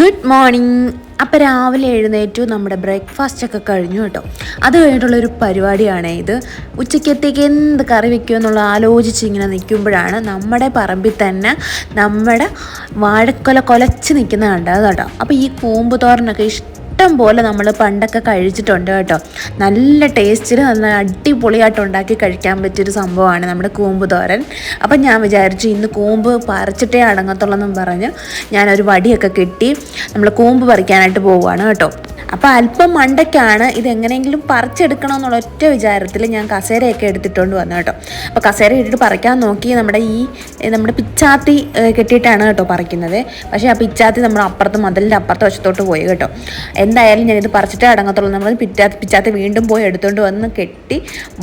Good morning അപ്പോൾ രാവിലെ എഴുന്നേറ്റു നമ്മുടെ ബ്രേക്ക്ഫാസ്റ്റ് ഒക്കെ കഴിഞ്ഞു കേട്ടോ. അത് കഴിഞ്ഞിട്ടുള്ളൊരു പരിപാടിയാണ് ഇത്. ഉച്ചക്കത്തേക്ക് എന്ത് കറി വെക്കുക എന്നുള്ള ആലോചിച്ച് ഇങ്ങനെ നിൽക്കുമ്പോഴാണ് നമ്മുടെ പറമ്പിൽ തന്നെ നമ്മുടെ വാഴക്കൊല കൊലച്ച് നിൽക്കുന്ന കണ്ടത് കേട്ടോ. അപ്പോൾ ഈ കൂമ്പ് തോരനൊക്കെ ഇഷ്ടം ഇഷ്ടം പോലെ നമ്മൾ പണ്ടൊക്കെ കഴിച്ചിട്ടുണ്ട് കേട്ടോ. നല്ല ടേസ്റ്റിൽ നല്ല അടിപൊളിയായിട്ട് ഉണ്ടാക്കി കഴിക്കാൻ പറ്റിയൊരു സംഭവമാണ് നമ്മുടെ കൂമ്പ് തോരൻ. അപ്പം ഞാൻ വിചാരിച്ചു ഇന്ന് കൂമ്പ് പറിച്ചിട്ടേ അടങ്ങത്തുള്ളെന്നും പറഞ്ഞ് ഞാനൊരു വടിയൊക്കെ കെട്ടി നമ്മൾ കൂമ്പ് പറിക്കാനായിട്ട് പോവുകയാണ് കേട്ടോ. അപ്പോൾ അല്പം മണ്ടയ്ക്കാണ് ഇതെങ്ങനെയെങ്കിലും പറിച്ചെടുക്കണം എന്നുള്ള ഒറ്റ വിചാരത്തിൽ ഞാൻ കസേരയൊക്കെ എടുത്തിട്ടുകൊണ്ട് വന്നു കേട്ടോ. അപ്പോൾ കസേര ഇട്ടിട്ട് പറിക്കാൻ നോക്കി നമ്മുടെ ഈ നമ്മുടെ പിച്ചാത്തി കെട്ടിയിട്ടാണ് കേട്ടോ പറിക്കുന്നത്. പക്ഷേ ആ പിച്ചാത്തി നമ്മൾ അപ്പുറത്ത് മതിലിന്റെ അപ്പുറത്തെ വശത്തോട്ട് പോയി കേട്ടോ. എന്തായാലും ഞാനിത് പറിച്ചിട്ട് അടങ്ങത്തുള്ളൂ. നമ്മൾ പിറ്റാ പിച്ചാത്തി വീണ്ടും പോയി എടുത്തുകൊണ്ട് വന്ന് കെട്ടി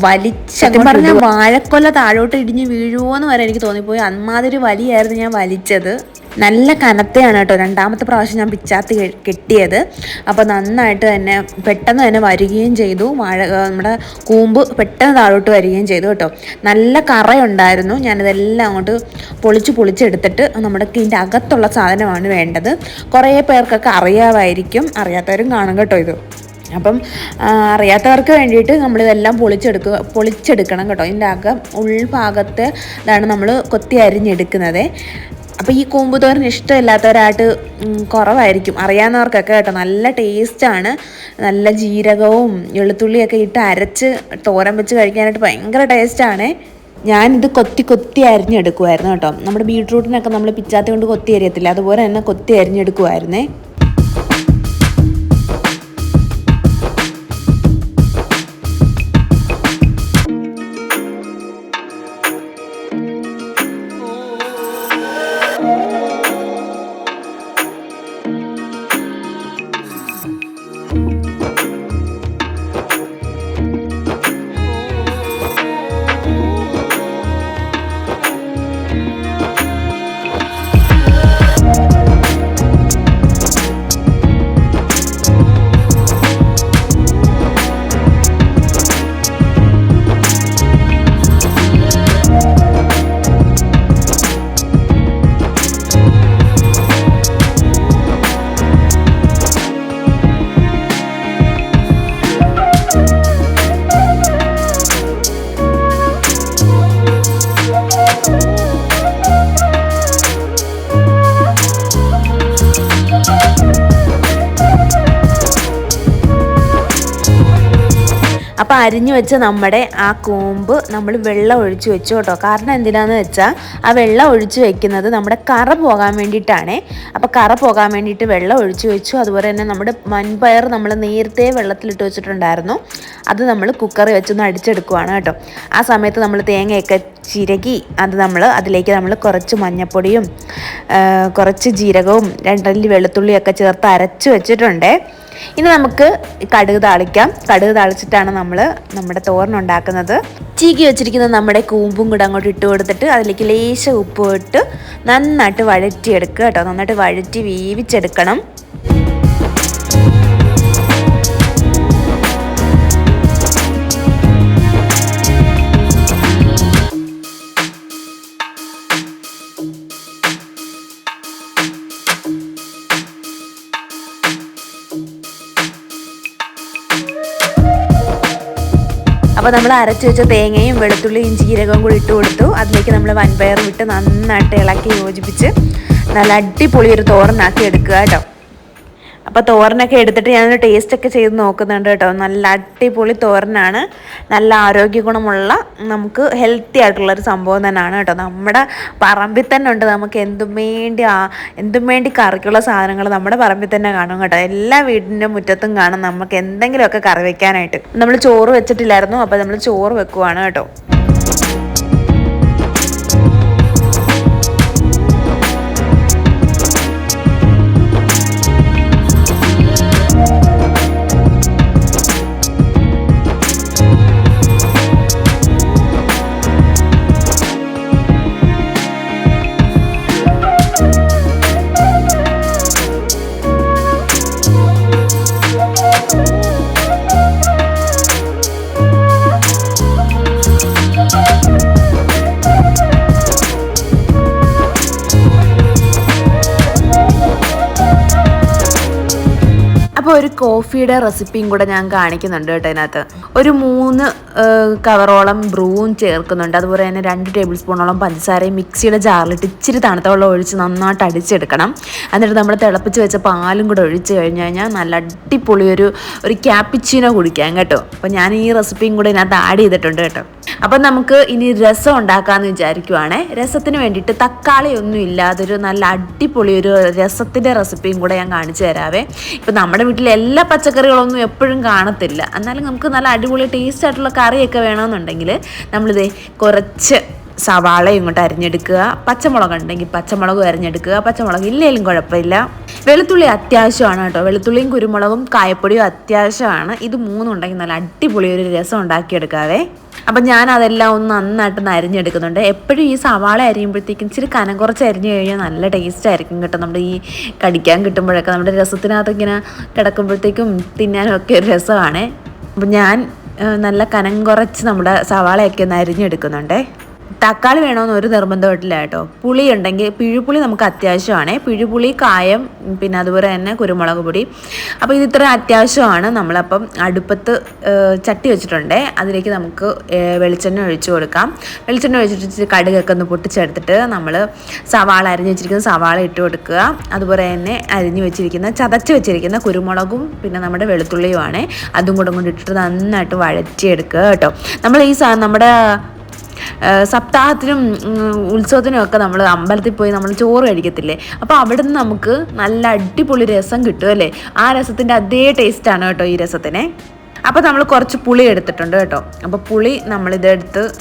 വലിച്ച പറഞ്ഞാൽ വാഴക്കൊല താഴോട്ട് ഇടിഞ്ഞ് വീഴുമോ എന്ന് വരെ എനിക്ക് തോന്നിപ്പോയി. അമ്മാതിരി വലിയായിരുന്നു ഞാൻ വലിച്ചത്. നല്ല കനത്തെയാണ് കേട്ടോ രണ്ടാമത്തെ പ്രാവശ്യം ഞാൻ പിച്ചാത്തി കെട്ടിയത്. അപ്പോൾ നന്നായിട്ട് തന്നെ പെട്ടെന്ന് തന്നെ വരികയും ചെയ്തു. വാഴ നമ്മുടെ കൂമ്പ് പെട്ടെന്ന് താഴോട്ട് വരികയും ചെയ്തു കേട്ടോ. നല്ല കറയുണ്ടായിരുന്നു. ഞാനിതെല്ലാം അങ്ങോട്ട് പൊളിച്ച് പൊളിച്ചെടുത്തിട്ട് നമ്മുടെ ഇതിന്റെ അകത്തുള്ള സാധനമാണ് വേണ്ടത്. കുറേ പേർക്കൊക്കെ അറിയാമായിരിക്കും അറിയാത്തവരും കാണും കേട്ടോ ഇത്. അപ്പം അറിയാത്തവർക്ക് വേണ്ടിയിട്ട് നമ്മളിതെല്ലാം പൊളിച്ചെടുക്കുക പൊളിച്ചെടുക്കണം കേട്ടോ. ഇതിന്റെ അകം ഉൾഭാഗത്ത് ഇതാണ് നമ്മൾ കൊത്തി അരിഞ്ഞെടുക്കുന്നത്. അപ്പോൾ ഈ കൂമ്പ് തോരൻ ഇഷ്ടമില്ലാത്തവരായിട്ട് കുറവായിരിക്കും. അറിയാവുന്നവർക്കൊക്കെ കേട്ടോ നല്ല ടേസ്റ്റാണ് നല്ല ജീരകവും വെളുത്തുള്ളിയൊക്കെ ഇട്ട് അരച്ച് തോരൻ വെച്ച് കഴിക്കാനായിട്ട് ഭയങ്കര ടേസ്റ്റാണ് ഞാനിത് കൊത്തി കൊത്തി അരിഞ്ഞെടുക്കുമായിരുന്നു കേട്ടോ. നമ്മുടെ ബീട്രൂട്ടിനൊക്കെ നമ്മൾ പിച്ചാത്തി കൊണ്ട് കൊത്തി അരിയത്തില്ല അതുപോലെ തന്നെ കൊത്തി അരിഞ്ഞെടുക്കുമായിരുന്നേ അപ്പോൾ അരിഞ്ഞു വെച്ച നമ്മുടെ ആ കൂമ്പ് നമ്മൾ വെള്ളം ഒഴിച്ച് വെച്ചു കേട്ടോ. കാരണം എന്തിനാന്ന് വെച്ചാൽ ആ വെള്ളം ഒഴിച്ച് വെക്കുന്നത് നമ്മുടെ കറ പോകാൻ വേണ്ടിയിട്ടാണേ. അപ്പോൾ കറ പോകാൻ വേണ്ടിയിട്ട് വെള്ളം ഒഴിച്ച് വെച്ചു. അതുപോലെ തന്നെ നമ്മുടെ മൺപയർ നമ്മൾ നേരത്തെ വെള്ളത്തിലിട്ട് വെച്ചിട്ടുണ്ടായിരുന്നു. അത് നമ്മൾ കുക്കറിൽ വെച്ചൊന്ന് അടിച്ചെടുക്കുവാണ് കേട്ടോ. ആ സമയത്ത് നമ്മൾ തേങ്ങയൊക്കെ ചിരകി അത് നമ്മൾ അതിലേക്ക് നമ്മൾ കുറച്ച് മഞ്ഞപ്പൊടിയും കുറച്ച് ജീരകവും രണ്ടല്ലി വെളുത്തുള്ളിയൊക്കെ ചേർത്ത് അരച്ച് വെച്ചിട്ടുണ്ടേ. ഇനി നമുക്ക് കടുക് താളിക്കാം. കടുക് താളിച്ചിട്ടാണ് നമ്മൾ നമ്മുടെ തോരൻ ഉണ്ടാക്കുന്നത്. ചീകി വെച്ചിരിക്കുന്ന നമ്മുടെ കൂമ്പും കൂടെ അങ്ങോട്ട് ഇട്ട് കൊടുത്തിട്ട് അതിലേക്ക് ലേശ ഉപ്പ് ഇട്ട് നന്നായിട്ട് വഴറ്റിയെടുക്കുക കേട്ടോ. നന്നായിട്ട് വഴറ്റി വേവിച്ചെടുക്കണം. അപ്പോൾ നമ്മൾ അരച്ചു വെച്ച തേങ്ങയും വെളുത്തുള്ളിയും ജീരകവും കൂടി ഇട്ട് കൊടുത്തു. അതിലേക്ക് നമ്മൾ വൻപയർ വിട്ട് നന്നായിട്ട് ഇളക്കി യോജിപ്പിച്ച് നല്ല അടിപൊളി ഒരു തോരനാക്കി എടുക്കുക കേട്ടോ. അപ്പോൾ തോരനൊക്കെ എടുത്തിട്ട് ഞാനൊരു ടേസ്റ്റ് ഒക്കെ ചെയ്ത് നോക്കുന്നുണ്ട് കേട്ടോ. നല്ല അടിപൊളി തോരനാണ്. നല്ല ആരോഗ്യ ഗുണമുള്ള നമുക്ക് ഹെൽത്തി ആയിട്ടുള്ള ഒരു സംഭവം തന്നെയാണ് കേട്ടോ. നമ്മുടെ പറമ്പിൽ തന്നെ ഉണ്ട്. നമുക്ക് എന്തും വേണ്ടി എന്തും വേണ്ടി കറിക്കുള്ള സാധനങ്ങൾ നമ്മുടെ പറമ്പിൽ തന്നെ കാണും കേട്ടോ. എല്ലാ വീടിന്റെ മുറ്റത്തും കാണും. നമുക്ക് എന്തെങ്കിലുമൊക്കെ കറി വെക്കാനായിട്ട്. നമ്മൾ ചോറ് വെച്ചിട്ടില്ലായിരുന്നു. അപ്പോൾ നമ്മൾ ചോറ് വെക്കുവാണ് കേട്ടോ. കോഫിയുടെ റെസിപ്പിയും കൂടെ ഞാൻ കാണിക്കുന്നുണ്ട് കേട്ടോ അതിനകത്ത് ഒരു മൂന്ന് കവറോളം ബ്രൂവും ചേർക്കുന്നുണ്ട്. അതുപോലെ തന്നെ രണ്ട് ടേബിൾ സ്പൂണോളം പഞ്ചസാരയും മിക്സിയുടെ ജാറിലിട്ട് ഇച്ചിരി തണുത്ത വെള്ളം ഒഴിച്ച് നന്നായിട്ട് അടിച്ചെടുക്കണം. എന്നിട്ട് നമ്മൾ തിളപ്പിച്ച് വെച്ച പാലും കൂടെ ഒഴിച്ച് കഴിഞ്ഞ് കഴിഞ്ഞാൽ നല്ല അടിപൊളി ഒരു ഒരു ക്യാപ്പിച്ചീനോ കുടിക്കാം കേട്ടോ. അപ്പോൾ ഞാൻ ഈ റെസിപ്പിയും കൂടെ ഇതിനകത്ത് ആഡ് ചെയ്തിട്ടുണ്ട് കേട്ടോ. അപ്പം നമുക്ക് ഇനി രസം ഉണ്ടാക്കാമെന്ന് വിചാരിക്കുവാണേ. രസത്തിന് വേണ്ടിയിട്ട് തക്കാളി ഒന്നും ഇല്ലാതൊരു നല്ല അടിപൊളി ഒരു രസത്തിന്റെ റെസിപ്പിയും കൂടെ ഞാൻ കാണിച്ചു തരാവേ. ഇപ്പം നമ്മുടെ വീട്ടിലെ എല്ലാ പച്ചക്കറികളൊന്നും എപ്പോഴും കാണത്തില്ല. എന്നാലും നമുക്ക് നല്ല അടിപൊളി ടേസ്റ്റ് ആയിട്ടുള്ള കറിയൊക്കെ വേണമെന്നുണ്ടെങ്കിൽ നമ്മളിതേ കുറച്ച് സവാള ഇങ്ങോട്ട് അരിഞ്ഞെടുക്കുക. പച്ചമുളക് ഉണ്ടെങ്കിൽ പച്ചമുളക് അരിഞ്ഞെടുക്കുക. പച്ചമുളക് ഇല്ലെങ്കിലും കുഴപ്പമില്ല. വെളുത്തുള്ളി അത്യാവശ്യമാണ് കേട്ടോ. വെളുത്തുള്ളിയും കുരുമുളകും കായപ്പൊടിയും അത്യാവശ്യമാണ്. ഇത് മൂന്നും ഉണ്ടെങ്കിൽ നല്ല അടിപൊളി ഒരു രസം ഉണ്ടാക്കിയെടുക്കാവേ. അപ്പം ഞാൻ അതെല്ലാം ഒന്ന് നന്നായിട്ട് അരിഞ്ഞെടുക്കുന്നുണ്ട് എപ്പോഴും ഈ സവാള അരിയുമ്പോഴത്തേക്കും ഇച്ചിരി കനം കുറച്ച് അരിഞ്ഞു കഴിഞ്ഞാൽ നല്ല ടേസ്റ്റ് ആയിരിക്കും കേട്ടോ. നമ്മുടെ ഈ കടിക്കാൻ കിട്ടുമ്പോഴൊക്കെ നമ്മുടെ രസത്തിനകത്ത് ഇങ്ങനെ കിടക്കുമ്പോഴത്തേക്കും തിന്നാനും ഒക്കെ ഒരു രസമാണ്. അപ്പം ഞാൻ നല്ല കനം കുറച്ച് നമ്മുടെ സവാളയൊക്കെ ഒന്ന് അരിഞ്ഞെടുക്കുന്നുണ്ടേ. തക്കാളി വേണമെന്ന് ഒരു നിർബന്ധമായിട്ടില്ല കേട്ടോ. പുളി ഉണ്ടെങ്കിൽ പിഴുപുളി നമുക്ക് അത്യാവശ്യമാണ്. പിഴുപുളി കായം പിന്നെ അതുപോലെ തന്നെ കുരുമുളക് പൊടി. അപ്പോൾ ഇത് ഇത്ര അത്യാവശ്യമാണ്. നമ്മളപ്പം അടുപ്പത്ത് ചട്ടി വെച്ചിട്ടുണ്ട്. അതിലേക്ക് നമുക്ക് വെളിച്ചെണ്ണ ഒഴിച്ചു കൊടുക്കാം. വെളിച്ചെണ്ണ ഒഴിച്ചിട്ട് കടുകൊക്കെ ഒന്ന് പൊട്ടിച്ചെടുത്തിട്ട് നമ്മൾ സവാള അരിഞ്ഞ് വെച്ചിരിക്കുന്ന സവാള ഇട്ട് കൊടുക്കുക. അതുപോലെ തന്നെ അരിഞ്ഞ് വെച്ചിരിക്കുന്ന ചതച്ച് വെച്ചിരിക്കുന്ന കുരുമുളകും പിന്നെ നമ്മുടെ വെളുത്തുള്ളിയുമാണ്. അതും കൂടെ കൊണ്ട് ഇട്ടിട്ട് നന്നായിട്ട് വഴറ്റിയെടുക്കുക കേട്ടോ. നമ്മൾ ഈ നമ്മുടെ സപ്താഹത്തിനും ഉത്സവത്തിനും ഒക്കെ നമ്മൾ അമ്പലത്തിൽ പോയി നമ്മൾ ചോറ് കഴിക്കത്തില്ലേ? അപ്പോൾ അവിടെ നിന്ന് നമുക്ക് നല്ല അടിപൊളി രസം കിട്ടും അല്ലേ? ആ രസത്തിന്റെ അതേ ടേസ്റ്റാണ് കേട്ടോ ഈ രസത്തിനെ. അപ്പോൾ നമ്മൾ കുറച്ച് പുളി എടുത്തിട്ടുണ്ട് കേട്ടോ. അപ്പോൾ പുളി നമ്മളിതെടുത്ത്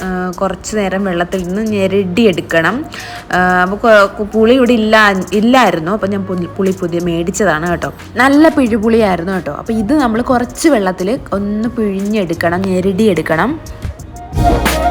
കുറച്ച് നേരം വെള്ളത്തിൽ നിന്ന് ഞെരടി എടുക്കണം. ഏഹ്, അപ്പോൾ പുളി ഇവിടെ ഇല്ല ഇല്ലായിരുന്നു. അപ്പോൾ ഞാൻ പുളി- പുതിയ മേടിച്ചതാണ് കേട്ടോ. നല്ല പിഴുപുളിയായിരുന്നു കേട്ടോ. അപ്പോൾ ഇത് നമ്മൾ കുറച്ച് വെള്ളത്തിൽ ഒന്ന് പിഴിഞ്ഞെടുക്കണം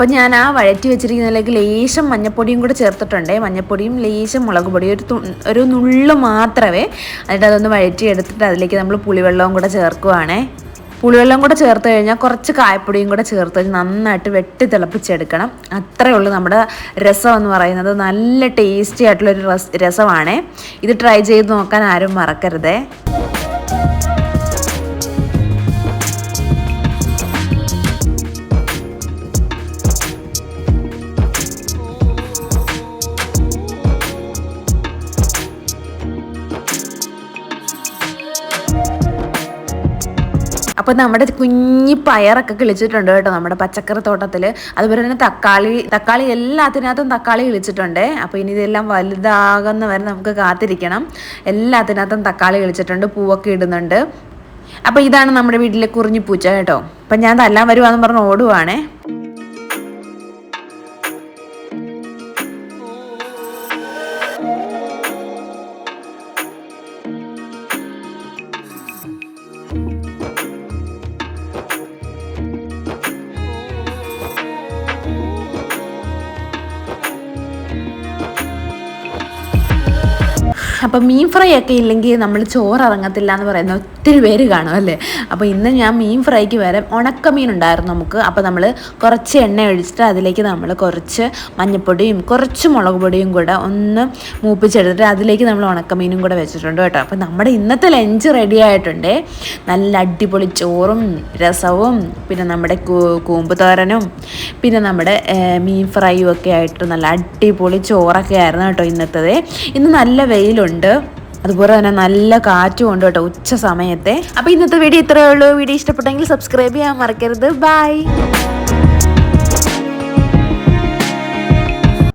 അപ്പം ഞാൻ ആ വഴറ്റി വെച്ചിരിക്കുന്നതിലേക്ക് ലേശം മഞ്ഞപ്പൊടിയും കൂടെ ചേർത്തിട്ടുണ്ട്. മഞ്ഞപ്പൊടിയും ലേശം മുളക് പൊടിയും ഒരു ഒരു നുള്ളു മാത്രമേ എന്നിട്ട് അതൊന്ന് വഴറ്റി എടുത്തിട്ട് അതിലേക്ക് നമ്മൾ പുളിവെള്ളവും കൂടെ ചേർക്കുവാണേ. പുളിവെള്ളം കൂടെ ചേർത്ത് കഴിഞ്ഞാൽ കുറച്ച് കായപ്പൊടിയും കൂടെ ചേർത്ത് നന്നായിട്ട് വെട്ടി തിളപ്പിച്ചെടുക്കണം. അത്രേ ഉള്ളൂ നമ്മുടെ രസം എന്ന് പറയുന്നത്. നല്ല ടേസ്റ്റി ആയിട്ടുള്ളൊരു രസ രസമാണേ. ഇത് ട്രൈ ചെയ്ത് നോക്കാൻ ആരും മറക്കരുതേ. അപ്പോൾ നമ്മുടെ കുഞ്ഞി പയറൊക്കെ കിളിച്ചിട്ടുണ്ട് കേട്ടോ നമ്മുടെ പച്ചക്കറി തോട്ടത്തിൽ അതുപോലെ തന്നെ തക്കാളി തക്കാളി എല്ലാത്തിനകത്തും തക്കാളി കിളിച്ചിട്ടുണ്ട്. അപ്പോൾ ഇനി ഇതെല്ലാം വലുതാകുന്ന വരെ നമുക്ക് കാത്തിരിക്കണം. എല്ലാത്തിനകത്തും തക്കാളി കിളിച്ചിട്ടുണ്ട് പൂവൊക്കെ ഇടുന്നുണ്ട്. അപ്പോൾ ഇതാണ് നമ്മുടെ വീട്ടിലെ കുറിഞ്ഞി പൂച്ച കേട്ടോ. അപ്പം ഞാൻ തല്ലാൻ വരുവാന്ന് പറഞ്ഞ് ഓടുവാണേ. അപ്പം മീൻ ഫ്രൈ ഒക്കെ ഇല്ലെങ്കിൽ നമ്മൾ ചോറ് ഇറങ്ങത്തില്ല എന്ന് പറയുന്ന ഒത്തിരി പേര് കാണും അല്ലേ? അപ്പോൾ ഇന്ന് ഞാൻ മീൻ ഫ്രൈക്ക് വരെ ഉണക്കമീൻ ഉണ്ടായിരുന്നു നമുക്ക്. അപ്പോൾ നമ്മൾ കുറച്ച് എണ്ണ ഒഴിച്ചിട്ട് അതിലേക്ക് നമ്മൾ കുറച്ച് മഞ്ഞൾപ്പൊടിയും കുറച്ച് മുളക് പൊടിയും കൂടെ ഒന്ന് മൂപ്പിച്ചെടുത്തിട്ട് അതിലേക്ക് നമ്മൾ ഉണക്കമീനും കൂടെ വെച്ചിട്ടുണ്ട് കേട്ടോ. അപ്പോൾ നമ്മുടെ ഇന്നത്തെ ലഞ്ച് റെഡി ആയിട്ടുണ്ട്. നല്ല അടിപൊളി ചോറും രസവും പിന്നെ നമ്മുടെ കൂമ്പ് തോരനും പിന്നെ നമ്മുടെ മീൻ ഫ്രൈയും ഒക്കെ ആയിട്ട് നല്ല അടിപൊളി ചോറൊക്കെ ആയിരുന്നു കേട്ടോ ഇന്നത്തത്. ഇന്ന് നല്ല വെയിലുണ്ട്. അതുപോലെ തന്നെ നല്ല കാറ്റും ഉണ്ട് കേട്ടോ ഉച്ച സമയത്തെ. അപ്പോൾ ഇന്നത്തെ വീഡിയോ ഇത്രയേ ഉള്ളൂ. വീഡിയോ ഇഷ്ടപ്പെട്ടെങ്കിൽ സബ്സ്ക്രൈബ് ചെയ്യാൻ മറക്കരുത്. ബൈ